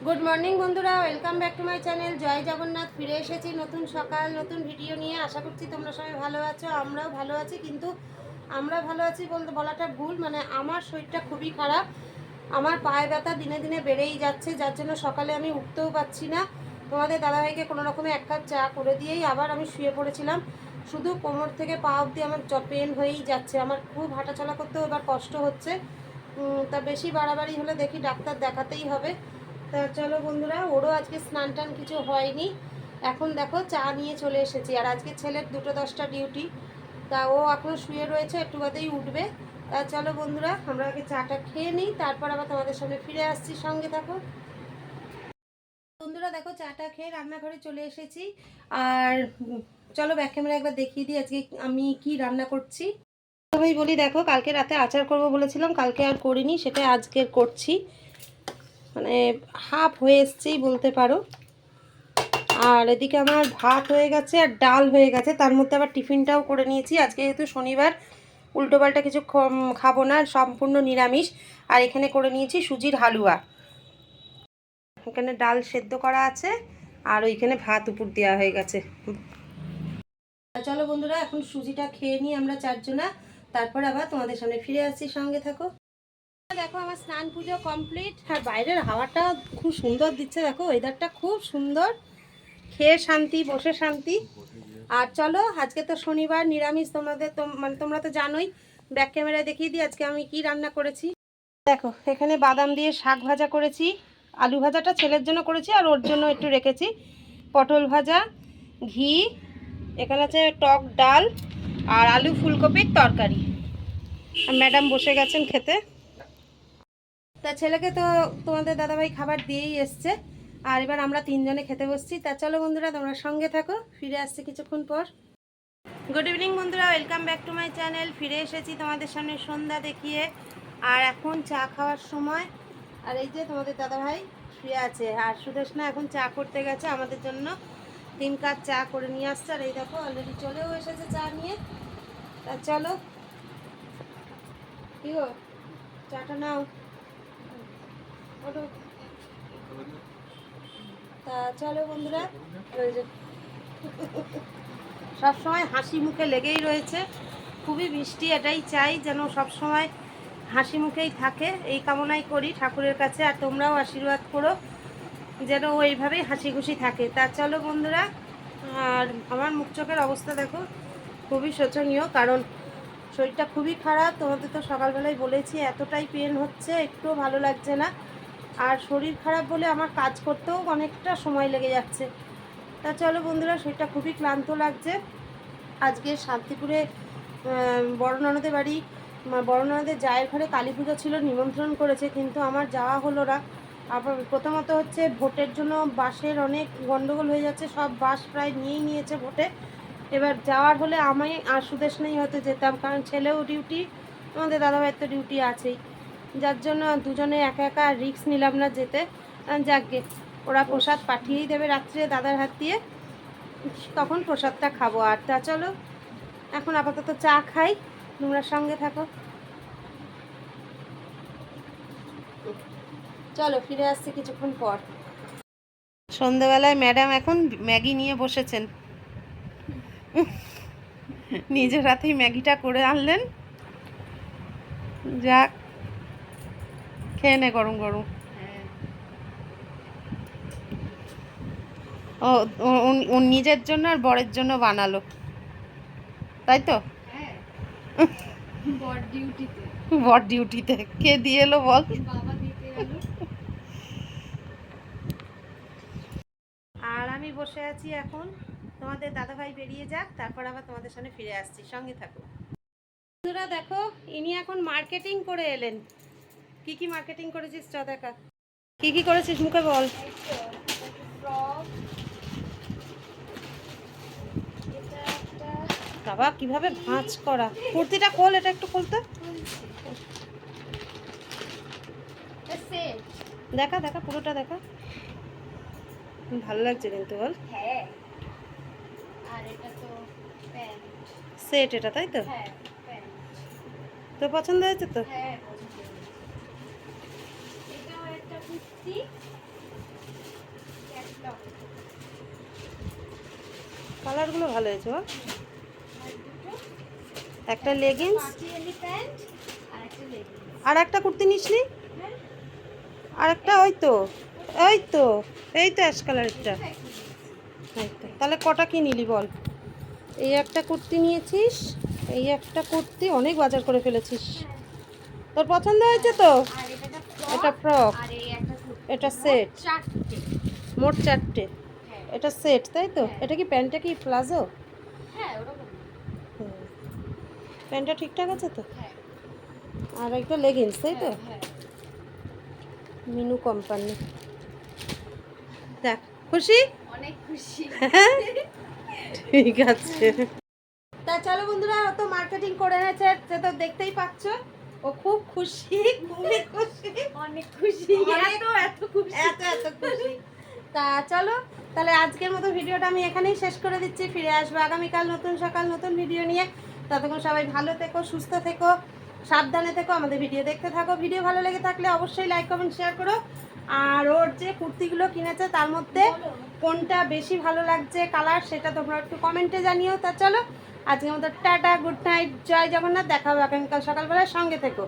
Good morning বন্ধুরা। Welcome back to my channel জয় জগন্নাথ, ফিরে এসেছি নতুন সকাল, নতুন ভিডিও নিয়ে। আশা করছি তোমরা সবাই ভালো আছো, আমরাও ভালো আছি। কিন্তু আমরা ভালো আছি বলতে বলাটা ভুল মানে আমার শরীরটা খুবই খারাপ। আমার পায়ে ব্যথা দিনে দিনে বেড়েই যাচ্ছে, যার জন্য সকালে আমি উঠতেও পারছি না। তোমাদের দাদাভাইকে কোনো রকমে এক কাপ চা করে দিয়েই আবার আমি শুয়ে পড়েছিলাম। শুধু কোমর থেকে পা অবধি আমার পেন হয়েই যাচ্ছে। আমার খুব হাঁটাচলা করতেও এবার কষ্ট হচ্ছে। তা বেশি বাড়াবাড়ি হলে দেখি ডাক্তার দেখাতেই হবে। তা চলো বন্ধুরা, ওরও আজকে স্নান টান কিছু হয়নি। এখন দেখো চা নিয়ে চলে এসেছি। আর আজকে ছেলের দুটো দশটা ডিউটি। তা ও এখনও শুয়ে রয়েছে, একটু বাদেই উঠবে। তা চলো বন্ধুরা, আমরা আগে চাটা খেয়ে নিই, তারপর আবার তোমাদের সামনে ফিরে আসছি। সঙ্গে থাকো। বন্ধুরা, দেখো চাটা খেয়ে রান্নাঘরে চলে এসেছি। আর চলো ব্যাক ক্যামেরা একবার দেখিয়ে দিই আজকে আমি কি রান্না করছি। ভাই বলি, দেখো কালকে রাতে আচার করব বলেছিলাম, কালকে আর করিনি, সেটা আজকে করছি। মানে হাফ হয়ে এসছেই বলতে পারো। আর এদিকে আমার ভাত হয়ে গেছে আর ডাল হয়ে গেছে, তার মধ্যে আবার টিফিনটাও করে নিয়েছি। আজকে যেহেতু শনিবার উল্টোপাল্টা কিছু খাব না, সম্পূর্ণ নিরামিষ। আর এখানে করে নিয়েছি সুজির হালুয়া। এখানে ডাল সেদ্ধ করা আছে, আর ওইখানে ভাত উপর দেওয়া হয়ে গেছে। চলো বন্ধুরা, এখন সুজিটা খেয়ে নিই আমরা চারজনা। তারপর আবার তোমাদের সামনে ফিরে আসছি। সঙ্গে থাকো। দেখো, আমার স্নান পুজো কমপ্লিট আর বাইরের হাওয়াটা খুব সুন্দর দিচ্ছে, দেখো ওয়েদারটা খুব সুন্দর। খেয়ে শান্তি, বসে শান্তি। আর চলো, আজকে তো শনিবার, নিরামিষ, তোমাদের মানে তোমরা তো জানোই ব্যাক ক্যামেরায় দেখিয়ে দিই আজকে আমি কি রান্না করেছি। দেখো, এখানে বাদাম দিয়ে শাক ভাজা করেছি, আলু ভাজাটা ছেলের জন্য করেছি, আর ওর জন্য একটু রেখেছি। পটল ভাজা, ঘি, এখানে আছে টক ডাল, আর আলু ফুলকপির তরকারি। ম্যাডাম বসে গেছেন খেতে। তা ছেলেকে তো তোমাদের দাদাভাই খাবার দিয়েই এসছে। আর এবার আমরা তিনজনে খেতে বসছি। তা চলো বন্ধুরা, তোমরা সঙ্গে থাকো, ফিরে আসছে কিছুক্ষণ পর। গুড ইভিনিং বন্ধুরা welcome back to my channel ফিরে এসেছি তোমাদের সামনে সন্ধ্যা দেখিয়ে। আর এখন চা খাওয়ার সময়। আর এই যে তোমাদের দাদাভাই শুয়ে আছে। আর সুদেশনা এখন চা করতে গেছে আমাদের জন্য। তিন কাপ চা করে নিয়ে আসছে। আর এই দেখো অলরেডি চলেও এসেছে চা নিয়ে। তা চলো। কি চাটা নাও। তা চলো বন্ধুরা ওই যে সবসময় হাসি মুখে লেগেই রয়েছে। খুবই বৃষ্টি এটাই চাই যেন সব সময় হাসি মুখেই থাকে। এই কামনাই করি ঠাকুরের কাছে, আর তোমরাও আশীর্বাদ করো যেন ও এইভাবেই হাসি খুশি থাকে। তা চলো বন্ধুরা, আর আমার মুখ চোখের অবস্থা দেখো, খুবই শোচনীয়, কারণ শরীরটা খুবই খারাপ। তোমাদের তো সকালবেলায় বলেছি, এতটাই পেন হচ্ছে, একটুও ভালো লাগছে না। আর শরীর খারাপ বলে আমার কাজ করতেও অনেকটা সময় লেগে যাচ্ছে। তা চলো বন্ধুরা শরীরটা খুবই ক্লান্ত লাগছে। আজকে শান্তিপুরে আহ, বড় ননদের বাড়ি মা- বড় ননদের জায়ের ঘরে কালী পুজো ছিল নিমন্ত্রণ করেছে কিন্তু আমার যাওয়া হলো না। আবার প্রথমত হচ্ছে ভোটের জন্য বাসের অনেক গন্ডগোল হয়ে যাচ্ছে সব বাস প্রায় নিয়েই নিয়েছে ভোটে। এবার যাওয়ার হলে আমি আর সুদেশ নেই হয়তো যেতাম কারণ ছেলেও ডিউটি আমাদের দাদাভাইয়ের তো ডিউটি আছেই। যার জন্য দুজনে একা একা রিস্ক নিলাম না যেতে। যাকগে, ওরা প্রসাদ পাঠিয়েই দেবে রাত্রে দাদার হাত দিয়ে। তখন প্রসাদটা খাব। আর তা চলো, এখন আপাতত চা খাই, তোমরা সঙ্গে থাকো। চলো, ফিরে আসছি কিছুক্ষণ পর। সন্ধেবেলায় ম্যাডাম এখন ম্যাগি নিয়ে বসেছেন। নিজের হাতেই ম্যাগিটা করে আনলেন। যাক খেয়ে নে গরম গরম। ও ও- ও- ও নিজের জন্য আর বরের জন্য বানালো। তাই তো? বর ডিউটিতে। কে দিয়ে এলো বল? বাবা দিতে গেল আর আমি বসে আছি এখন। তোমাদের দাদাভাই বেরিয়ে যাক তারপর আবার তোমাদের সামনে ফিরে আসছি। সঙ্গে থাকো। বন্ধুরা দেখো ইনি এখন মার্কেটিং করে এলেন। কি কি মার্কেটিং করেছিস? চ দেখা। কি কি করেছিস? মুখে বল। বাবা কীভাবে ভাঁজ করা? কুর্তিটা খোল এটা একটু খুলতে। দেখা দেখা পুরোটা দেখা। ভালো লাগছে কিন্তু বল। হ্যাঁ আর এটা তো প্যান্ট সেট এটা তাই তো? হ্যাঁ প্যান্ট। তো পছন্দ হয়েছে তো? হ্যাঁ কুর্তি কালারগুলো ভালো হয়েছে একটা লেগিংস আর একটা কুর্তি নিসনি? আর একটা ওই তো ওই তো এই তো অ্যাশ কালারটা তাহলে কটা কি নিলি বল? এই একটা কুর্তি নিয়েছিস এই একটা কুর্তি অনেক বাজার করে ফেলেছিস। তোর পছন্দ হয়েছে তো? এটা ফ্রক এটা সেট চারটে মোট চারটে। হ্যাঁ। এটা সেট তাই তো? হ্যাঁ। এটা কি প্যান্টটা কি প্লাজো? হ্যাঁ প্যান্টটা ঠিকঠাক আছে তো? হ্যাঁ। আর একটা লেগিংস তাই তো? মিনু কোম্পানি দেখ খুশি? অনেক খুশি। ঠিক আছে। তা চলো বন্ধুরা ও তো মার্কেটিং করে এনেছে সে তো দেখতেই পাচ্ছ। ও খুব খুশি খুবই খুশি। অনেক খুশি। এত এত খুশি। এত এত খুশি। তা চলো তাহলে আজকের মতো ভিডিওটা আমি এখানেই শেষ করে দিচ্ছি। ফিরে আসব আগামীকাল নতুন সকাল নতুন ভিডিও নিয়ে। ততক্ষণ সবাই ভালো থেকো সুস্থ থেকো সাবধানে থেকো আমাদের ভিডিও দেখতে থাকো। ভিডিও ভালো লেগে থাকলে অবশ্যই লাইক কমেন্ট শেয়ার করো। আর ওর যে কুর্তিগুলো কিনেছে তার মধ্যে কোনটা বেশি ভালো লাগছে কালার সেটা তোমরা একটু কমেন্টে জানিও। তা চলো আজকের মতো টাটা গুড নাইট জয় জগন্নাথ দেখা হবে আগামীকাল সকালবেলায় সঙ্গে থেকো।